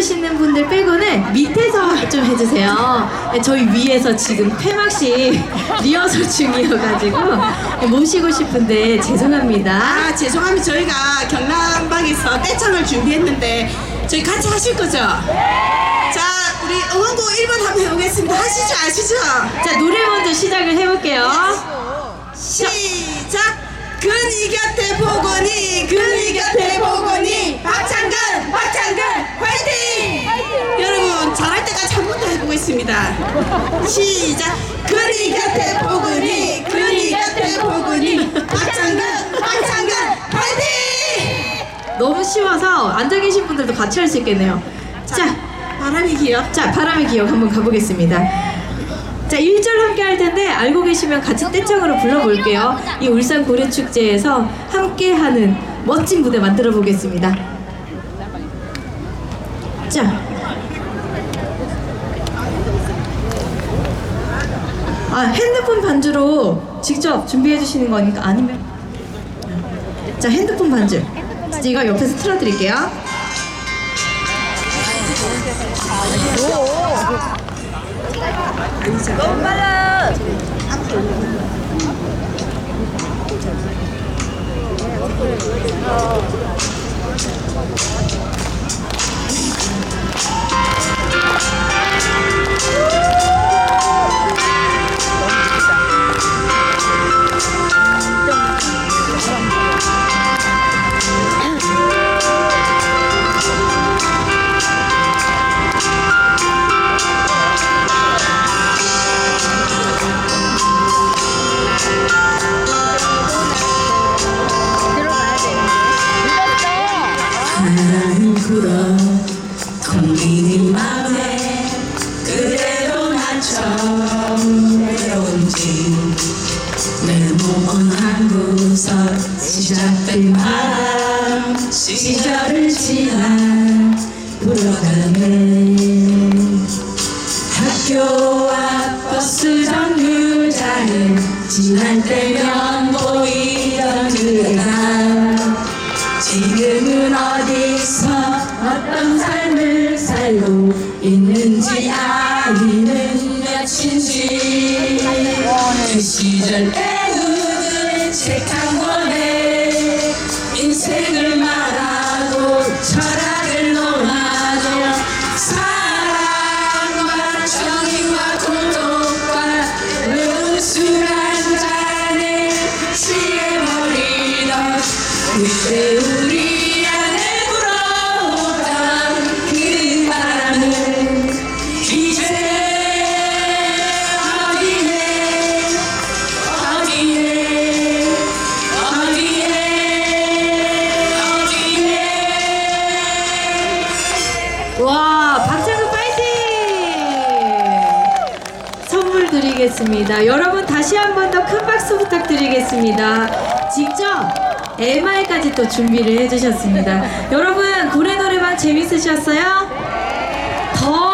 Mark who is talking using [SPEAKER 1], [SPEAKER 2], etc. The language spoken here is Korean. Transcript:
[SPEAKER 1] 부르시는 분들 빼고는 밑에서 좀 해주세요. 네, 저희 위에서 지금 폐막식 리허설 중이어가지고 모시고 싶은데 죄송합니다.
[SPEAKER 2] 아 죄송합니다 저희가 경남방에서 떼창을 준비했는데 저희 같이 하실 거죠? 자 우리 응원곡 1번 한번 해보겠습니다 하시죠 아시죠?
[SPEAKER 1] 자 노래 먼저 시작을 해볼게요.
[SPEAKER 2] 시작 근이 곁에 보거니 근이 곁에 보거니 박창근 박창근 화이팅! 여러분 잘할 때까지 한 번 더 해보겠습니다 시작 근이 곁에 보거니 근이 곁에 보거니 박창근 박창근 화이팅!
[SPEAKER 1] 너무 쉬워서 앉아 계신 분들도 같이 할 수 있겠네요. 자,
[SPEAKER 2] 바람이 기억
[SPEAKER 1] 자 바람의 기억 한번 가보겠습니다. 자 1절 함께 할 텐데 알고 계시면 같이 떼창으로 불러볼게요. 이 울산 고래축제에서 함께하는 멋진 무대 만들어 보겠습니다. 자. 아 핸드폰 반주로 직접 준비해 주시는 거니까 아니면 자 핸드폰 반주 제가 옆에서 틀어드릴게요.
[SPEAKER 3] 바람이 불어 텅빈 맘에 그대로 나처럼 외로운지. 내 몸은 한 구석 시작된 바람 시절을 지나 불어가네. 학교와 버스 정류장을 지날 때면 있는지 아기는 몇인지. 그 시절 배우는 책한 권
[SPEAKER 1] 드리겠습니다. 여러분 다시 한 번 더 큰 박수 부탁드리겠습니다. 직접 MR까지 또 준비를 해주셨습니다. 여러분 고래 노래방 재밌으셨어요? 더